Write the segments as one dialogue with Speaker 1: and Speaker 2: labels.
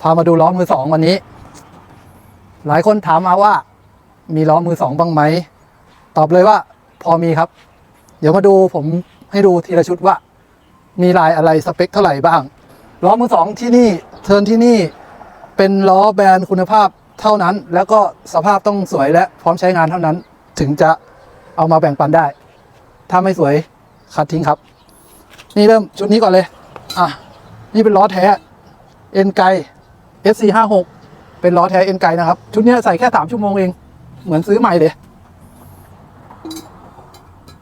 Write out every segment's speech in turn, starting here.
Speaker 1: พามาดูล้อมือสองวันนี้ หลายคนถามมาว่า มีล้อมือสองบ้างไหม ตอบเลยว่า พอมีครับ เดี๋ยวมาดูผมให้ดูทีละชุดว่า มีลายอะไรสเปคเท่าไหร่บ้าง ล้อมือสองที่นี่เทินที่นี่เป็นล้อแบรนด์คุณภาพเท่านั้น แล้วก็สภาพต้องสวยและพร้อมใช้งานเท่านั้น ถึงจะเอามาแบ่งปันได้ ถ้าไม่สวยคัดทิ้งครับ นี่เริ่มชุดนี้ก่อนเลย อะ นี่เป็นล้อแท้ เอ็นไก SC 5 6 เป็นล้อแท้เอ็นไกนะครับ ชุดนี้ใส่แค่ 3 ชั่วโมงเอง เหมือนซื้อใหม่เลย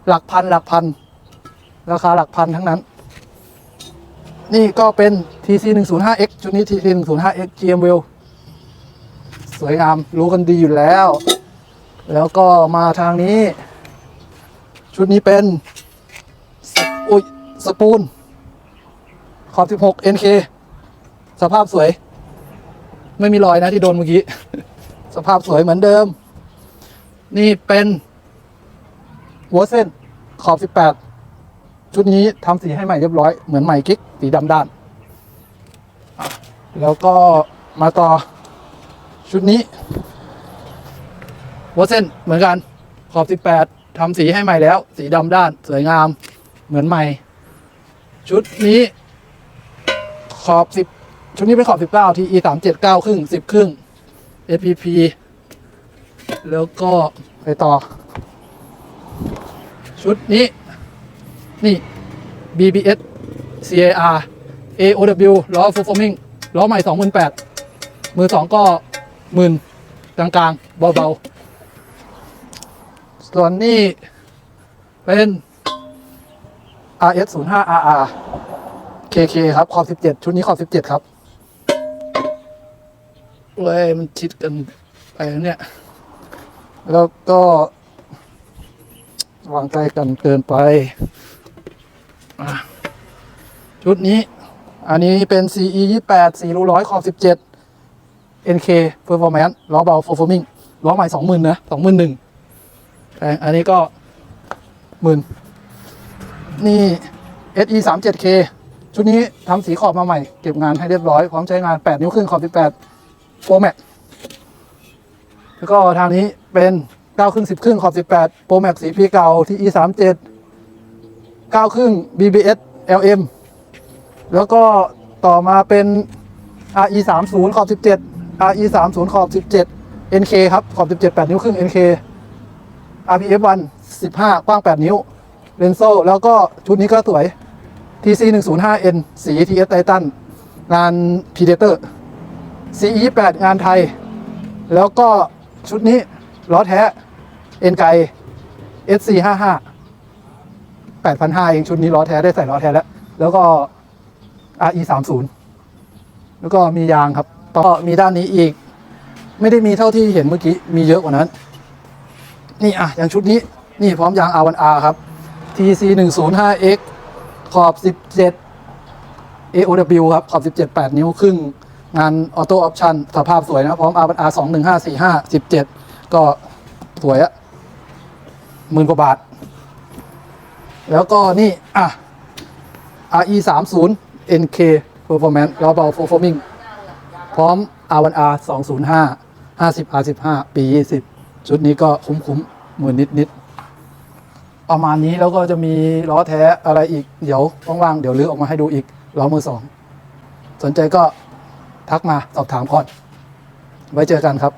Speaker 1: หลักพันหลักพัน ราคาหลักพันทั้งนั้น นี่ก็เป็น TC 1 0 5 X ชุดนี้ TC 1 0 5 X GM Wheel สวยงาม รู้กันดีอยู่แล้ว แล้วก็มาทางนี้ ชุดนี้เป็นอุยสปูนขอบ 16 NK สภาพสวย ไม่มีรอยนะที่โดนเมื่อกี้ สภาพสวยเหมือนเดิม นี่เป็น หัวเส้นขอบ 18 ชุดนี้ทำสีให้ใหม่เรียบร้อย เหมือนใหม่กิ๊กสีดำด้าน แล้วก็มาต่อชุดนี้ หัวเส้นเหมือนกันขอบ 18 ทำสีให้ใหม่แล้ว สีดำด้าน สวยงามเหมือนใหม่ ชุดนี้ขอบ10 ชุดนี้เป็นขอบ 19 TE 3 7 9 ครึ่ง 10 ครึ่ง SPP แล้วก็ไปต่อ ชุดนี้ นี่ BBS CAR AOW ล้อ full forming ล้อใหม่ 28,000 มือสองก็หมื่นกลางๆ เบาๆ ส่วนนี้เป็น RS 0 5 RR KK ครับ ขอบ 17 ชุดนี้ขอบ 17 ครับ เว้ยมันชิดกันไปเนี่ย แล้วก็วางใกล้กันเกินไป ชุดนี้ อันนี้เป็น CE 28 4รูร้อยขอบ 17 NK Performance ล้อเบา Performing ล้อใหม่ 20,000 นะ 21,000แต่อันนี้ก็หมื่นนี่ SE 37K ชุดนี้ทำสีขอบมาใหม่ เก็บงานให้เรียบร้อย พร้อมใช้งาน 8 นิ้วครึ่งขอบ 18 Pro Max แล้วก็ทางนี้เป็น9ครึ่ง10ครึ่งขอบ18 Pro Max สีปีเก่าที่ E 37 9ครึ่ง BBS LM แล้วก็ต่อมาเป็น RE 30ขอบ17 RE 30ขอบ17 NK ครับ ขอบ17 8นิ้วครึ่ง NK RPF 1 15กว้าง8นิ้วเลนโซแล้วก็ชุดนี้ก็สวย TC 105N สี TS Titan งาน Predator CE8 งานไทย แล้วก็ชุดนี้ล้อแท้ เอ็นไก SC 55 8,500เองชุดนี้ล้อแท้ได้ใส่ล้อแท้แล้ว แล้วก็ RE 30 แล้วก็มียางครับ ต่อมีด้านนี้อีก ไม่ได้มีเท่าที่เห็นเมื่อกี้ มีเยอะกว่านั้น นี่อะ อย่างชุดนี้ นี่พร้อมยาง R1R ครับ TC 105X ขอบ 17 AOW ครับ ขอบ 17 8 นิ้วครึ่ง งานออโต้ออปชั่นสภาพสวยนะ พร้อม R1R 21545 17ก็สวยอะหมื่นกว่าบาท แล้วก็นี่ อะ RE 30 NK Performance ล้อเบา Performing พร้อม R1R 205 50 R15 ปี 20 ชุดนี้ก็คุ้มๆหมื่นนิดๆประมาณนี้แล้วก็จะมีล้อแท้อะไรอีก เดี๋ยวว่างๆเดี๋ยวลื้อออกมาให้ดูอีกล้อมือสอง สนใจก็ ทักมาสอบถามก่อน ไว้เจอกันครับ